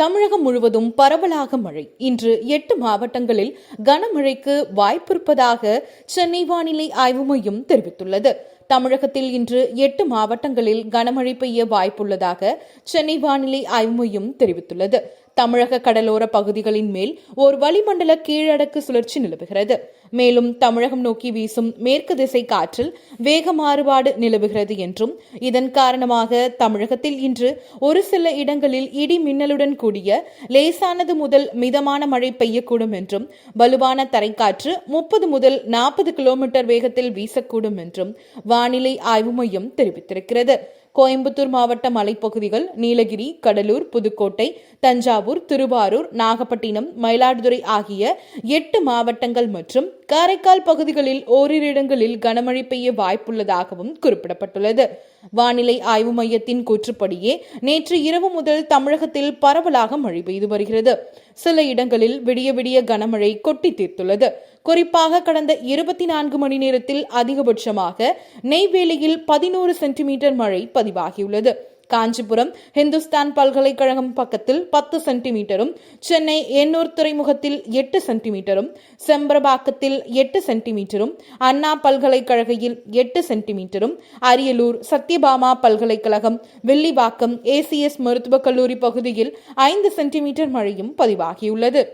தமிழகம் முழுவதும் பரவலாக மழை. இன்று எட்டு மாவட்டங்களில் கனமழைக்கு வாய்ப்பிருப்பதாக சென்னை வானிலை ஆய்வு மையம் தெரிவித்துள்ளது. தமிழகத்தில் இன்று எட்டு மாவட்டங்களில் கனமழை பெய்ய வாய்ப்புள்ளதாக சென்னை வானிலை ஆய்வு மையம் தெரிவித்துள்ளது. தமிழக கடலோர பகுதிகளின் மேல் ஓர் வளிமண்டல கீழடக்கு சுழற்சி நிலவுகிறது. மேலும் தமிழகம் நோக்கி வீசும் மேற்கு திசை காற்றில் வேக மாறுபாடு நிலவுகிறது என்றும் இதன் காரணமாக தமிழகத்தில் இன்று ஒரு சில இடங்களில் இடி மின்னலுடன் கூடிய லேசானது முதல் மிதமான மழை பெய்யக்கூடும் என்றும் வலுவான தரைக்காற்று முப்பது முதல் நாற்பது கிலோமீட்டர் வேகத்தில் வீசக்கூடும் என்றும் வானிலை ஆய்வு மையம் தெரிவித்திருக்கிறது. கோயம்புத்தூர் மாவட்ட மலைப்பகுதிகள் நீலகிரி கடலூர் புதுக்கோட்டை தஞ்சாவூர் திருவாரூர் நாகப்பட்டினம் மயிலாடுதுறை ஆகிய எட்டு மாவட்டங்கள் மற்றும் காரைக்கால் பகுதிகளில் ஓரிரு இடங்களில் கனமழை பெய்ய வாய்ப்புள்ளதாகவும் குறிப்பிடப்பட்டுள்ளது. வானிலை ஆய்வு மையத்தின் கூற்றுப்படியே நேற்று இரவு முதல் தமிழகத்தில் பரவலாக மழை பெய்து வருகிறது. சில இடங்களில் விடிய விடிய கனமழை கொட்டி தீர்த்துள்ளது. குறிப்பாக கடந்த இருபத்தி நான்கு மணி நேரத்தில் அதிகபட்சமாக நெய்வேலியில் பதினோரு சென்டிமீட்டர் மழை பதிவாகியுள்ளது. காஞ்சிபுரம் ஹிந்துஸ்தான் பல்கலைக்கழகம் பக்கத்தில் பத்து சென்டிமீட்டரும் சென்னை எண்ணூர் துறைமுகத்தில் எட்டு சென்டிமீட்டரும் செம்பரபாக்கத்தில் எட்டு சென்டிமீட்டரும் அண்ணா பல்கலைக்கழகையில் எட்டு சென்டிமீட்டரும் அரியலூர் சத்யபாமா பல்கலைக்கழகம் வில்லிவாக்கம் ஏசிஎஸ் மருத்துவக் கல்லூரி பகுதியில் ஐந்து சென்டிமீட்டர் மழையும் பதிவாகியுள்ளது.